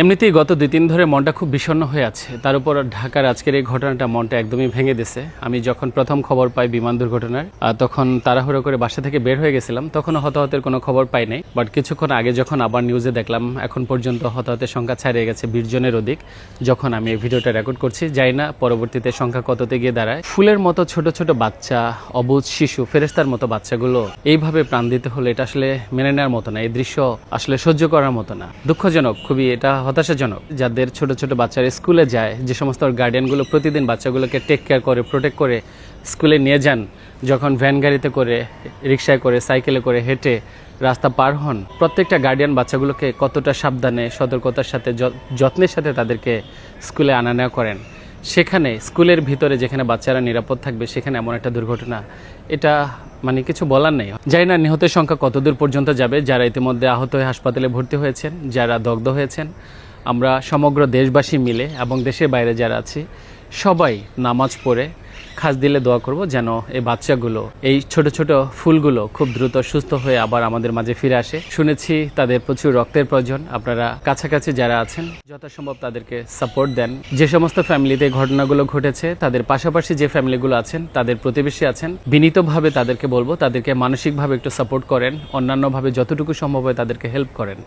এমনিতেই গত দুই তিন ধরে মনটা খুব বিষণ্ণ হয়ে আছে। তার উপর ঢাকার আজকের এই ঘটনাটা মনটা একদমই ভেঙে দিছে। আমি যখন প্রথম খবর পাই বিমান দুর্ঘটনার তখন তাড়াহুড়ো করে বাসা থেকে বের হয়ে গেছিলাম। তখনও হতাহতের কোনো খবর পাই নাই। বাট কিছুক্ষণ আগে যখন আবার নিউজে দেখলাম, এখন পর্যন্ত হতাহতের সংখ্যা ছাড়িয়ে গেছে বিশ জনের অধিক। যখন আমি এই ভিডিওটা রেকর্ড করছি যাই না পরবর্তীতে সংখ্যা কততে গিয়ে দাঁড়ায়। ফুলের মতো ছোট ছোট বাচ্চা, অবুজ শিশু ফেরেস্তার মতো বাচ্চাগুলো এইভাবে প্রাণ দিতে হলে এটা আসলে মেনে নেওয়ার মতো না। এই দৃশ্য আসলে সহ্য করার মতো না। দুঃখজনক, খুবই এটা হতাশাজনক, যাদের ছোট ছোট বাচ্চারা স্কুলে যায়, যে সমস্ত গার্ডিয়ানগুলো প্রতিদিন বাচ্চাগুলোকে টেক কেয়ার করে প্রোটেক্ট করে স্কুলে নিয়ে যান, যখন ভ্যান গাড়িতে করে রিক্সায় করে সাইকেলে করে হেঁটে রাস্তা পার হন, প্রত্যেকটা গার্ডিয়ান বাচ্চাগুলোকে কতটা সাবধানে, সতর্কতার সাথে যত্নের সাথে তাদেরকে স্কুলে আনা নেওয়া করেন। সেখানে, স্কুলের ভিতরে যেখানে বাচ্চারা নিরাপদ থাকবে, সেখানে এমন একটা দুর্ঘটনা। এটা মানে কিছু বলার নেই। জানি না নিহতের সংখ্যা কতদূর পর্যন্ত যাবে, যারা ইতিমধ্যে আহত হয়ে হাসপাতালে ভর্তি হয়েছেন, যারা দগ্ধ হয়েছেন। আমরা সমগ্র দেশবাসী মিলে এবং দেশের বাইরে যারা আছি সবাই নামাজ পড়ে খাস দিলে দোয়া করব যেন এই বাচ্চাগুলো, এই ছোট ছোট ফুলগুলো খুব দ্রুত সুস্থ হয়ে আবার আমাদের মাঝে ফিরে আসে। শুনেছি তাদের প্রচুর রক্তের প্রয়োজন। আপনারা কাছাকাছি যারা আছেন, যথাসম্ভব তাদেরকে সাপোর্ট দেন। যে সমস্ত ফ্যামিলিতে ঘটনাগুলো ঘটেছে, তাদের পাশাপাশি যে ফ্যামিলিগুলো আছেন, তাদের প্রতিবেশী আছেন, বিনীতভাবে তাদেরকে বলব, তাদেরকে মানসিকভাবে একটু সাপোর্ট করেন। অন্যান্যভাবে যতটুকু সম্ভব হয় তাদেরকে হেল্প করেন।